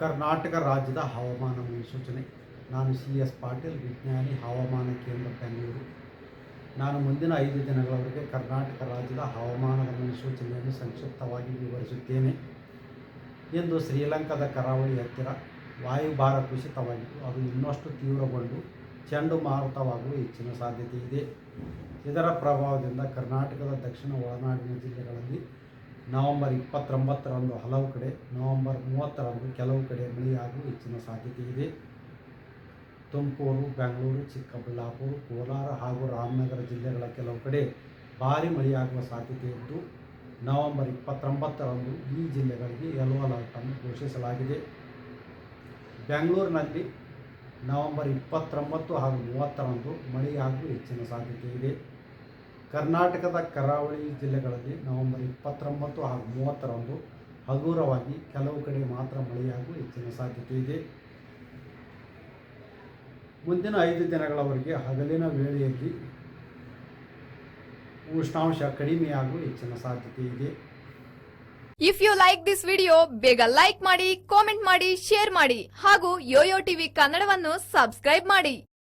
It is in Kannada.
ಕರ್ನಾಟಕ ರಾಜ್ಯದ ಹವಾಮಾನ ಮುನ್ಸೂಚನೆ. ನಾನು ಸಿ ಎಸ್ ಪಾಟೀಲ್, ವಿಜ್ಞಾನಿ, ಹವಾಮಾನ ಕೇಂದ್ರ ಬೆಂಗಳೂರು. ನಾನು ಮುಂದಿನ ಐದು ದಿನಗಳವರೆಗೆ ಕರ್ನಾಟಕ ರಾಜ್ಯದ ಹವಾಮಾನದ ಮುನ್ಸೂಚನೆಯನ್ನು ಸಂಕ್ಷಿಪ್ತವಾಗಿ ವಿವರಿಸುತ್ತೇನೆ. ಇಂದು ಶ್ರೀಲಂಕಾದ ಕರಾವಳಿ ಹತ್ತಿರ ವಾಯುಭಾರ ಕುಸಿತವಾಗಿದ್ದು, ಅದು ಇನ್ನಷ್ಟು ತೀವ್ರಗೊಂಡು ಚಂಡುಮಾರುತವಾಗುವ ಹೆಚ್ಚಿನ ಸಾಧ್ಯತೆ ಇದೆ ಇದರ ಪ್ರಭಾವದಿಂದ ಕರ್ನಾಟಕದ ದಕ್ಷಿಣ ಒಳನಾಡಿನ ಜಿಲ್ಲೆಗಳಲ್ಲಿ ನವೆಂಬರ್ ಇಪ್ಪತ್ತೊಂಬತ್ತರಂದು ಹಲವು ಕಡೆ, ನವೆಂಬರ್ ಮೂವತ್ತರಂದು ಕೆಲವು ಕಡೆ ಮಳೆಯಾಗುವ ಹೆಚ್ಚಿನ ಸಾಧ್ಯತೆ ಇದೆ. ತುಮಕೂರು, ಬೆಂಗಳೂರು, ಚಿಕ್ಕಬಳ್ಳಾಪುರ, ಕೋಲಾರ ಹಾಗೂ ರಾಮನಗರ ಜಿಲ್ಲೆಗಳ ಕೆಲವು ಕಡೆ ಭಾರಿ ಮಳೆಯಾಗುವ ಸಾಧ್ಯತೆ ಇದ್ದು, ನವೆಂಬರ್ ಇಪ್ಪತ್ತೊಂಬತ್ತರಂದು ಈ ಜಿಲ್ಲೆಗಳಿಗೆ ಯೆಲ್ಲೋ ಅಲರ್ಟನ್ನು ಘೋಷಿಸಲಾಗಿದೆ. ಬೆಂಗಳೂರಿನಲ್ಲಿ ನವೆಂಬರ್ ಇಪ್ಪತ್ತೊಂಬತ್ತು ಹಾಗೂ ಮೂವತ್ತರಂದು ಮಳೆಯಾಗುವ ಹೆಚ್ಚಿನ ಸಾಧ್ಯತೆ ಇದೆ. ಕರ್ನಾಟಕದ ಕರಾವಳಿ ಜಿಲ್ಲೆಗಳಲ್ಲಿ ನವೆಂಬರ್ ಇಪ್ಪತ್ತೊಂಬತ್ತು ಹಾಗೂ ಮೂವತ್ತರಂದು ಹಗುರವಾಗಿ ಕೆಲವು ಕಡೆ ಮಾತ್ರ ಮಳೆಯಾಗುವ ಹೆಚ್ಚಿನ ಸಾಧ್ಯತೆ ಇದೆ. ಮುಂದಿನ ಐದು ದಿನಗಳವರೆಗೆ ಹಗಲಿನ ವೇಳೆಯಲ್ಲಿ ಉಷ್ಣಾಂಶ ಕಡಿಮೆಯಾಗುವ ಹೆಚ್ಚಿನ ಸಾಧ್ಯತೆ ಇದೆ. If you like this video ಬೇಗ ಲೈಕ್ ಮಾಡಿ ಕಾಮೆಂಟ್ ಮಾಡಿ ಶೇರ್ ಮಾಡಿ ಹಾಗೂ ಯೋಯೋ ಟಿವಿ ಕನ್ನಡವನ್ನು ಸಬ್ಸ್ಕ್ರೈಬ್ ಮಾಡಿ.